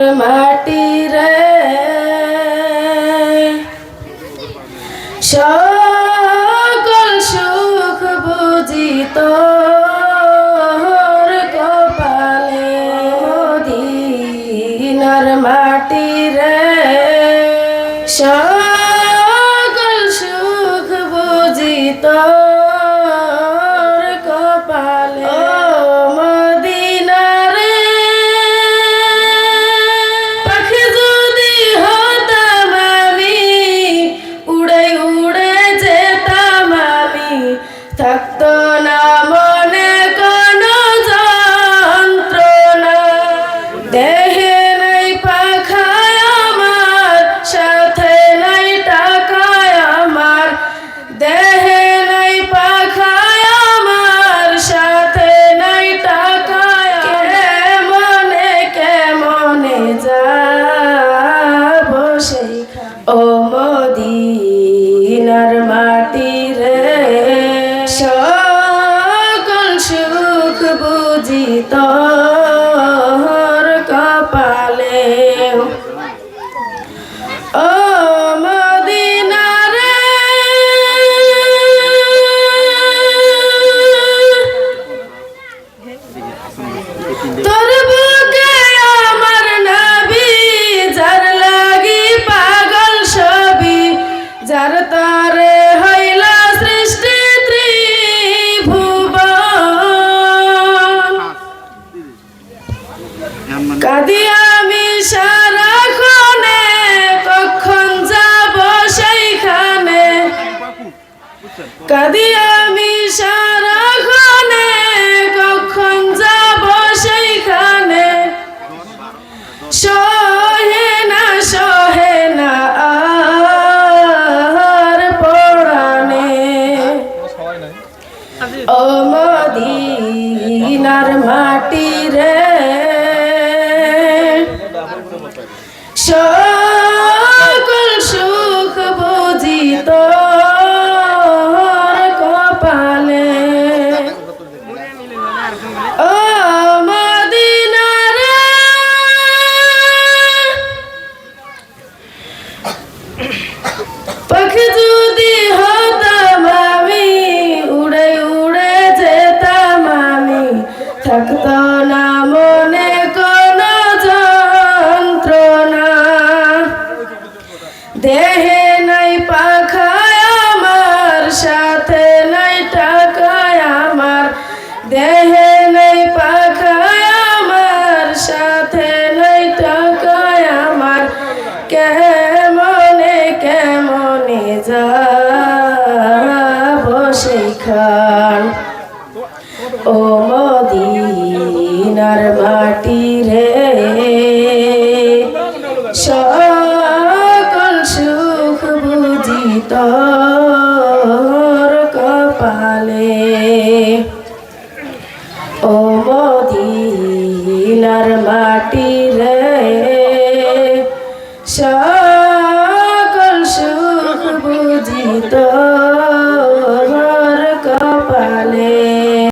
মাটি রে। সকল সুখ বুঝিত কপালে দিনার রে। সকল সুখ বুঝিত বুঝিত কপালে। ও কাঁদি আমি সারাক্ষণে কখন যাব সেইখানে? কাঁদি আমি সারাক্ষণে কখন যাব সেইখানে? সহে না সহে না আর পড়ানে ও মদিনার মাটি দেহে নাই পাখায় আমার, সাথে নাই টাকায় আমার। কেমনে কেমনে যাব সেখান? ও মদিনার মাটি রে, সকল সুখ বুঝিত। বাংলার মাটি